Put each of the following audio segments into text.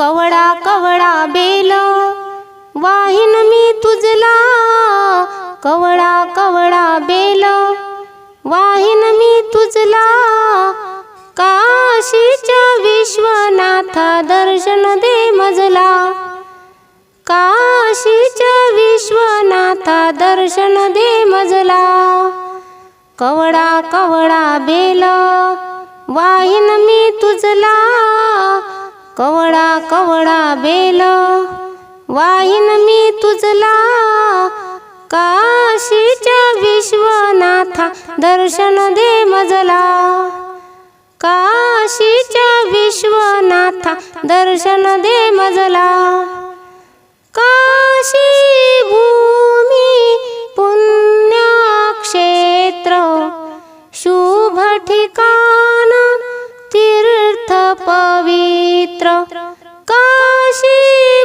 कवडा कवडा बेल वाहिन मी तुझला. कवडा कवडा बेल वाहिन मी तुझला. काशीच्या विश्वनाथा दर्शन दे मजला. काशीच्या विश्वनाथा दर्शन दे मजला. कवडा कवडा बेल वाहिन मी तुझला. कवडा कवडा बेल वाईन मी तुझला. काशीच्या विश्वनाथा दर्शन दे मजला. काशीच्या विश्वनाथा दर्शन दे मजला. काशी क्षेत्र काशी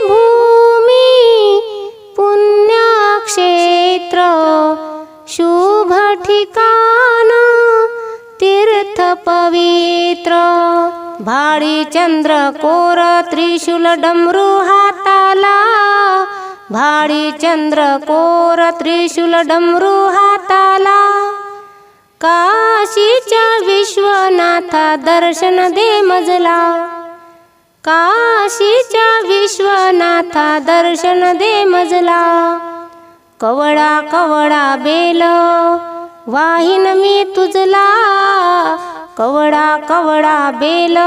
भूमी पुण्यक्षेत्र शुभ ठिकाण तीर्थ पवित्र. भाडी चंद्र कोर त्रिशूल डमरू हाताला. भाडी चंद्र कोर त्रिशूल डमरू हाताला. काशीच्या विश्वनाथा दर्शन दे मजला. काशीच्या विश्वनाथा दर्शन दे मजला. कवडा कवडा बेल वाहिन मी तुझला कवडा कवडा बेल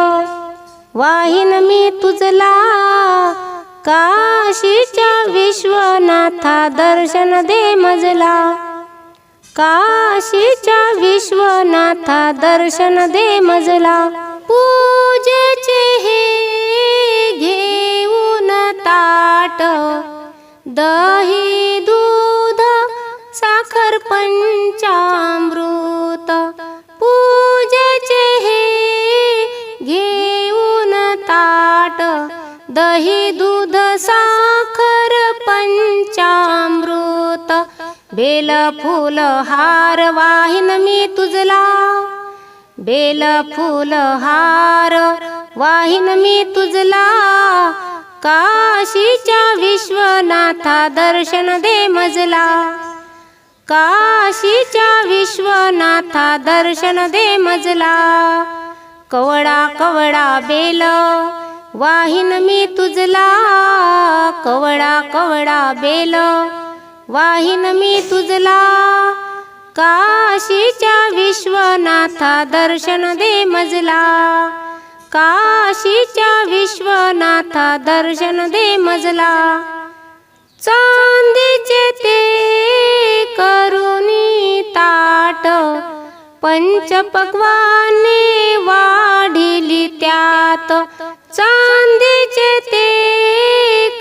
वाहिन मी तुझला काशीच्या विश्वनाथा दर्शन दे मजला. काशीच्या विश्वनाथा दर्शन दे मजला. पूजेचे हे दही दूध साखर पंचामृत पूजेचे हे घेऊन ताट दही दूध साखर पंचामृत बेल फुल हार वाहिन मी तुझला बेल फुल हार वाहिन मी तुझला काशीच्या विश्वनाथा दर्शन दे मजला. काशीच्या विश्वनाथा दर्शन दे मजला. कवडा कवडा बेल वाहिन मी तुझला कवडा कवडा बेल वाहिन मी तुझला काशीच्या विश्वनाथा दर्शन दे मजला. काशीच्या विश्वनाथा दर्शन दे मजला. चांदीचे ते करुणी ताट पंचपक्वाने वाढिली त्यात. चांदीचे ते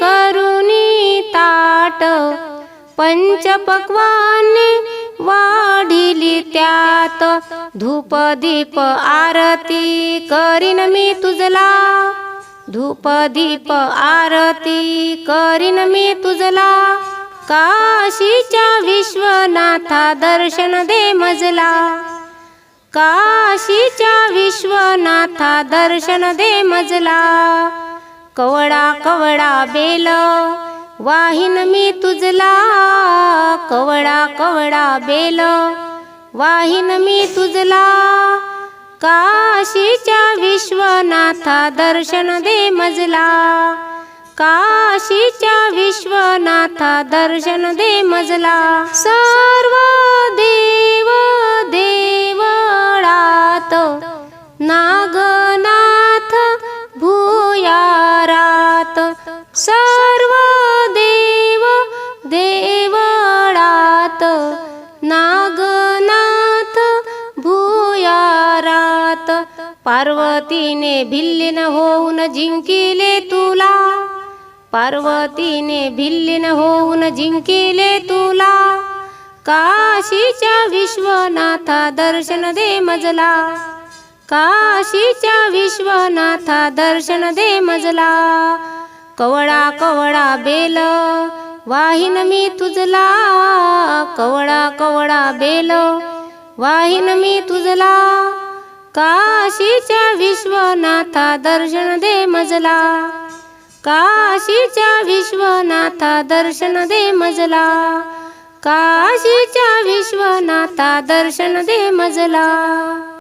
करुणी ताट पंचपक्वाने वाढिली त्यात धूप दीप आरती करीन मी तुझला. धूप दीप आरती करीन मी तुझला. काशीच्या विश्वनाथा दर्शन दे मजला. काशीच्या विश्वनाथा दर्शन दे मजला. कवडा कवडा बेल वाहिन मी तुझला कवडा कवडा बेल. वाहिन मी तुझला काशीच्या विश्वनाथा दर्शन दे मजला. काशीच्या विश्वनाथा दर्शन दे मजला. सर्व देव देवळात ना भूयारात पार्वतीने भिल्लीन होऊन जिंकिले तुला. पार्वतीने भिल्लीन होऊन जिंकिले तुला. काशीच्या विश्वनाथा दर्शन दे मजला. काशीच्या विश्वनाथा दर्शन दे मजला. कवळा कवडा बेल वाहिन मी तुझला कवळा कवळा बेल वाहिन मी तुझला काशीच्या विश्वनाथा दर्शन दे मजला. काशीच्या विश्वनाथा दर्शन दे मजला. काशीच्या विश्वनाथा दर्शन दे मजला.